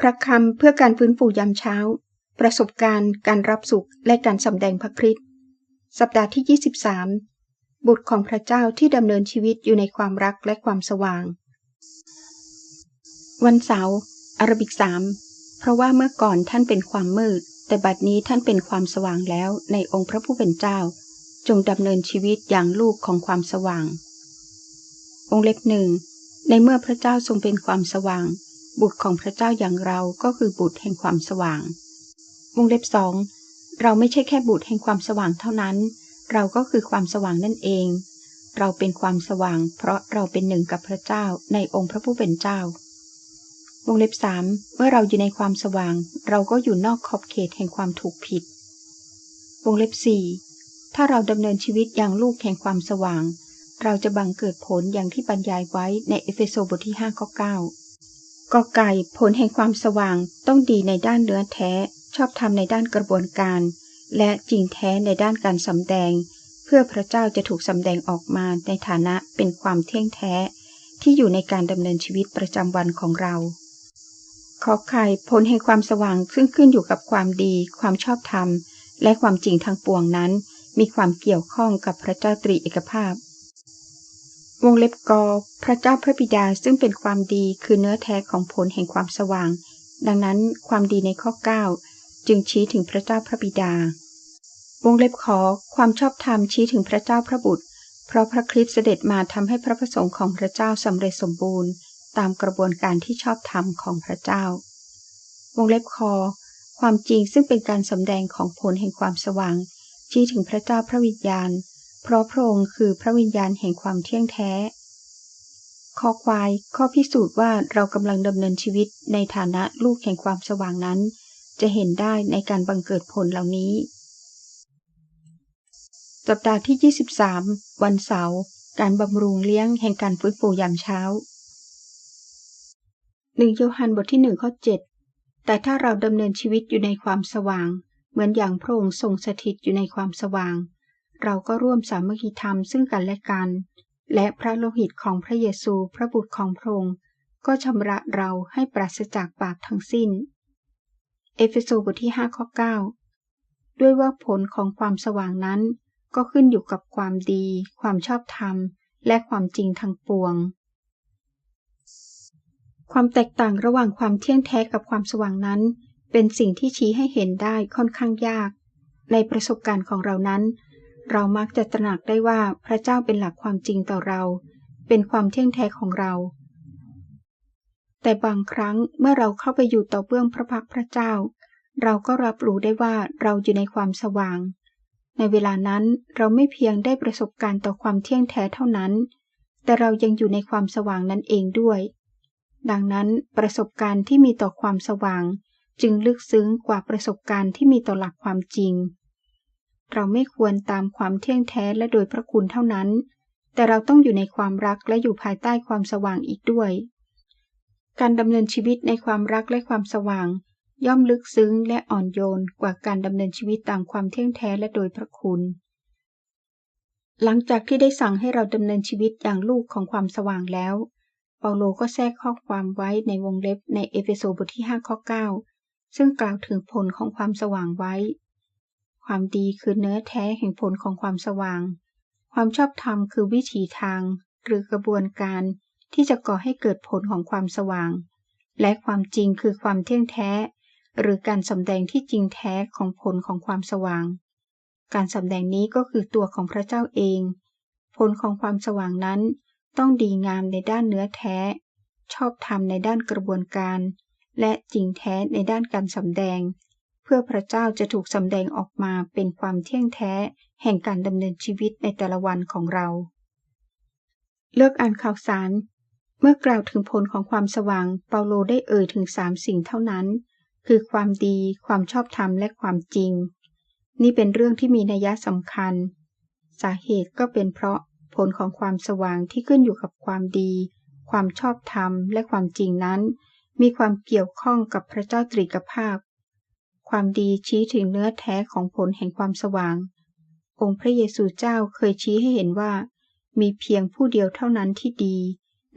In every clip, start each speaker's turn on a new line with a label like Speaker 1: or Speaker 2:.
Speaker 1: พระคำเพื่อการฟื้นฟูยามเช้า ประสบการณ์ การรับสุข และการสำแดงพระคริสต์สัปดาห์ที่ 23 บุตรของพระเจ้าที่ดำเนินชีวิตอยู่ในความรักและความสว่าง วันเสาร์อารบิกสามเพราะว่าเมื่อก่อนท่านเป็นความมืด แต่บัดนี้ท่านเป็นความสว่างแล้วในองค์พระผู้เป็นเจ้า จงดำเนินชีวิตอย่างลูกของความสว่าง องค์เล็บหนึ่งในเมื่อพระเจ้าทรงเป็นความสว่าง บุตรของพระเจ้าอย่างเราก็คือบุตรแห่งความสว่างวงเล็บสองเราไม่ใช่แค่บุตรแห่งความสว่างเท่านั้น เราก็คือความสว่างนั่นเอง เราเป็นความสว่าง เพราะเราเป็นหนึ่งกับพระเจ้าในองค์พระผู้เป็นเจ้าวงเล็บสามเมื่อเราอยู่ในความสว่าง เราก็อยู่นอกขอบเขตแห่งความถูกผิด วงเล็บสี่ถ้าเราดำเนินชีวิตอย่างลูกแห่งความสว่าง เราจะบังเกิดผลอย่างที่บรรยายไว้ในเอเฟโซบทที่5ข้อ9 กอไก่ผลแห่งความสว่างต้องดีในด้านเนื้อแท้ ชอบทำในด้านกระบวนการ และจริงแท้ในด้านการสำแดง เพื่อพระเจ้าจะถูกสำแดงออกมาในฐานะเป็นความเที่ยงแท้ ที่อยู่ในการดำเนินชีวิตประจำวันของเราขอไข่ผลแห่งความสว่างซึ่งขึ้นอยู่กับความดี ความชอบธรรม และความจริงทางปวงนั้น มีความเกี่ยวข้องกับพระเจ้าตรีเอกภาพ วงเล็บกอพระเจ้าพระบิดาซึ่งเป็นความดีคือเนื้อแท้ของผลแห่งความสว่าง ดังนั้นความดีในข้อ 9 จึงชี้ถึงพระเจ้าพระบิดา วงเล็บขอความชอบธรรมชี้ถึงพระเจ้าพระบุตร เพราะพระคริสต์เสด็จมาทำให้พระประสงค์ของพระเจ้าสำเร็จสมบูรณ์ ตามกระบวนการที่ชอบธรรมของพระเจ้า วงเล็บคอความจริงซึ่งเป็นการสำแดงของผลแห่งความสว่างชี้ถึงพระเจ้าพระวิญญาณ เพราะพระองค์คือพระวิญญาณแห่งความเที่ยงแท้ ข้อควาย ข้อพิสูจน์ว่าเรากำลังดำเนินชีวิตในฐานะลูกแห่งความสว่างนั้น จะเห็นได้ในการบังเกิดผลเหล่านี้ สัปดาห์ที่ 23 วันเสาร์การบำรุงเลี้ยงแห่งการฟื้นฟูยามเช้าหนึ่งโยฮันบทที่หนึ่งข้อ7แต่ถ้าเราดำเนินชีวิตอยู่ในความสว่าง เหมือนอย่างพระองค์ทรงสถิตอยู่ในความสว่าง เราก็ร่วมสามัคคีธรรมซึ่งกันและกัน และพระโลหิตของพระเยซูพระบุตรของพระองค์ก็ชำระเราให้ปราศจากบาปทั้งสิ้น เอเฟโซบทที่5ข้อ9 ด้วยว่าผลของความสว่างนั้น ก็ขึ้นอยู่กับความดี ความชอบธรรม และความจริงทางปวง ความแตกต่างระหว่างความเที่ยงแท้กับความสว่างนั้น เป็นสิ่งที่ชี้ให้เห็นได้ค่อนข้างยาก ในประสบการณ์ของเรานั้น เรามักจะตระหนักได้ว่าพระเจ้าเป็นหลักความจริงต่อเรา เป็นความเที่ยงแท้ของเรา แต่บางครั้งเมื่อเราเข้าไปอยู่ต่อเบื้องพระพักพระเจ้า เราก็รับรู้ได้ว่าเราอยู่ในความสว่าง ในเวลานั้นเราไม่เพียงได้ประสบการณ์ต่อความเที่ยงแท้เท่านั้น แต่เรายังอยู่ในความสว่างนั้นเองด้วย ดังนั้นประสบการณ์ที่มีต่อความสว่าง จึงลึกซึ้งกว่าประสบการณ์ที่มีต่อหลักความจริง เราไม่ควรตามความเที่ยงแท้และโดยพระคุณเท่านั้น แต่เราต้องอยู่ในความรักและอยู่ภายใต้ความสว่างอีกด้วย การดำเนินชีวิตในความรักและความสว่าง ย่อมลึกซึ้งและอ่อนโยนกว่าการดำเนินชีวิตตามความเที่ยงแท้และโดยพระคุณ หลังจากที่ได้สั่งให้เราดำเนินชีวิตอย่างลูกของความสว่างแล้ว เปาโลก็แทรกข้อความไว้ในวงเล็บในเอเฟโซบทที่5ข้อ9ซึ่งกล่าวถึงผลของความสว่างไว้ ความดีคือเนื้อแท้แห่งผลของความสว่าง ความชอบธรรมคือวิถีทาง หรือกระบวนการที่จะก่อให้เกิดผลของความสว่าง และความจริงคือความเที่ยงแท้ หรือการสำแดงที่จริงแท้ของผลของความสว่าง การสำแดงนี้ก็คือตัวของพระเจ้าเอง ผลของความสว่างนั้น ต้องดีงามในด้านเนื้อแท้ ชอบธรรมในด้านกระบวนการ และจริงแท้ในด้านการสำแดง พื่อพระเจ้าจะถูกสำแดงออกมาเป็นความเที่ยงแท้ แห่งการดำเนินชีวิตในแต่ละวันของเรา เลือกอ่านข่าวสาร เมื่อกล่าวถึงผลของความสว่าง เปาโลได้เอ่ยถึงสามสิ่งเท่านั้น คือความดี ความชอบธรรม และความจริง นี่เป็นเรื่องที่มีนัยสำคัญ สาเหตุก็เป็นเพราะผลของความสว่างที่ขึ้นอยู่กับความดี ความชอบธรรม และความจริงนั้น มีความเกี่ยวข้องกับพระเจ้าตรีกภาพ ความดีชี้ถึงเนื้อแท้ของผลแห่งความสว่าง องค์พระเยซูเจ้าเคยชี้ให้เห็นว่า มีเพียงผู้เดียวเท่านั้นที่ดี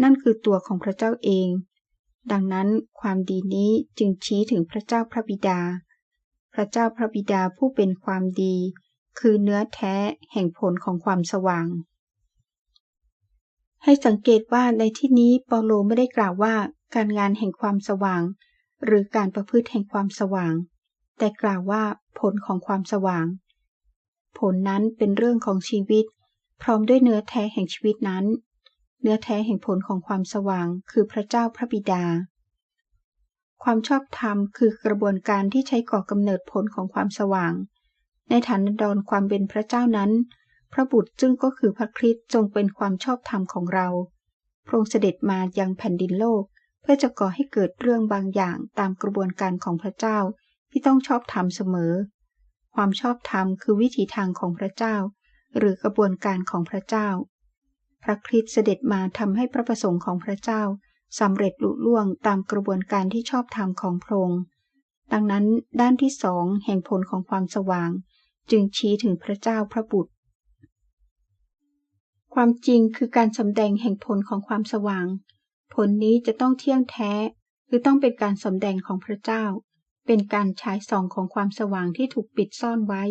Speaker 1: นั่นคือตัวของพระเจ้าเอง ดังนั้นความดีนี้จึงชี้ถึงพระเจ้าพระบิดา พระเจ้าพระบิดาผู้เป็นความดี คือเนื้อแท้แห่งผลของความสว่าง ให้สังเกตว่าในที่นี้เปาโลไม่ได้กล่าวว่าการงานแห่งความสว่าง หรือการประพฤติแห่งความสว่าง แต่กล่าวว่าผลของความสว่าง ผลนั้นเป็นเรื่องของชีวิต พร้อมด้วยเนื้อแท้แห่งชีวิตนั้น เนื้อแท้แห่งผลของความสว่าง คือพระเจ้าพระบิดา ความชอบธรรมคือกระบวนการที่ใช้ก่อกำเนิดผลของความสว่าง ในฐานดรความเป็นพระเจ้านั้น พระบุตรจึงก็คือพระคริสต์จงเป็นความชอบธรรมของเราพระองค์เสด็จมายังแผ่นดินโลก เพื่อจะก่อให้เกิดเรื่องบางอย่างตามกระบวนการของพระเจ้า ที่ต้องชอบธรรมเสมอ ความชอบธรรมคือวิถีทางของพระเจ้า หรือกระบวนการของพระเจ้า พระคริสต์เสด็จมาทำให้พระประสงค์ของพระเจ้าสำเร็จลุล่วงตามกระบวนการที่ชอบธรรมของพระองค์ ดังนั้นด้านที่สองแห่งผลของความสว่าง จึงชี้ถึงพระเจ้าพระบุตร ความจริงคือการสำแดงแห่งผลของความสว่าง ผลนี้จะต้องเที่ยงแท้ คือต้องเป็นการสำแดงของพระเจ้า เป็นการฉายส่องของความสว่างที่ถูกปิดซ่อนไว้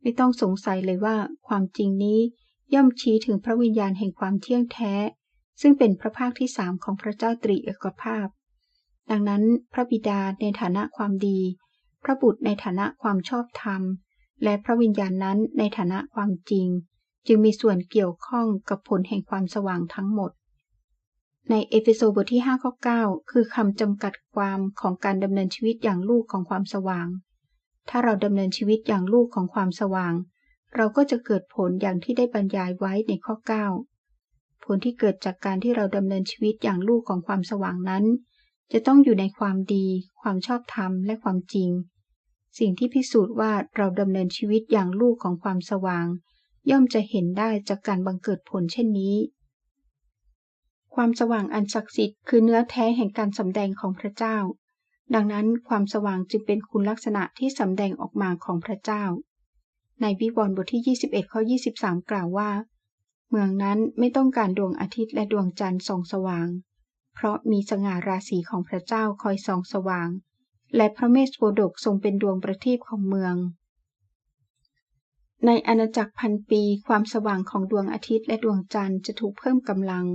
Speaker 1: ไม่ต้องสงสัยเลยว่า ความจริงนี้ย่อมชี้ถึงพระวิญญาณแห่งความเที่ยงแท้ ซึ่งเป็นพระภาคที่สามของพระเจ้าตรีเอกภาพ ดังนั้นพระบิดาในฐานะความดี พระบุตรในฐานะความชอบธรรม และพระวิญญาณนั้นในฐานะความจริง จึงมีส่วนเกี่ยวข้องกับผลแห่งความสว่างทั้งหมด ในเอเฟโซบทที่ 5 ข้อ 9 คือคำจำกัดความของการดำเนินชีวิตอย่างลูกของความสว่าง ถ้าเราดำเนินชีวิตอย่างลูกของความสว่าง เราก็จะเกิดผลอย่างที่ได้บรรยายไว้ในข้อ 9 ผลที่เกิดจากการที่เราดำเนินชีวิตอย่างลูกของความสว่างนั้น จะต้องอยู่ในความดี ความชอบธรรม และความจริง สิ่งที่พิสูจน์ว่าเราดำเนินชีวิตอย่างลูกของความสว่าง ย่อมจะเห็นได้จากการบังเกิดผลเช่นนี้ ความสว่างอันศักดิ์สิทธิ์คือเนื้อแท้แห่งการสำแดงของพระเจ้า ดังนั้นความสว่างจึงเป็นคุณลักษณะที่สำแดงออกมาของพระเจ้า ในวิวรณ์บทที่ 21 ข้อ 23 กล่าวว่า เมืองนั้นไม่ต้องการดวงอาทิตย์และดวงจันทร์ส่องสว่าง เพราะมีสง่าราศีของพระเจ้าคอยส่องสว่าง และพระเมสโปดกทรงเป็นดวงประทีปของเมืองในอาณาจักรพันปี ความสว่างของดวงอาทิตย์และดวงจันทร์จะถูกเพิ่มกำลัง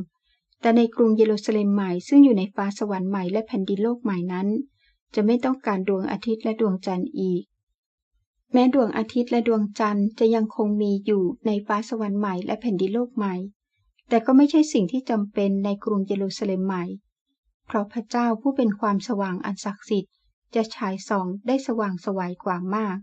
Speaker 1: แต่ในกรุงเยรูซาเล็มใหม่ซึ่งอยู่ในฟ้าสวรรค์ใหม่และแผ่นดินโลกใหม่นั้น จะไม่ต้องการดวงอาทิตย์และดวงจันทร์อีก แม้ดวงอาทิตย์และดวงจันทร์จะยังคงมีอยู่ในฟ้าสวรรค์ใหม่และแผ่นดินโลกใหม่ แต่ก็ไม่ใช่สิ่งที่จำเป็นในกรุงเยรูซาเล็มใหม่ เพราะพระเจ้าผู้เป็นความสว่างอันศักดิ์สิทธิ์จะฉายส่องได้สว่างสวัยกว่ามาก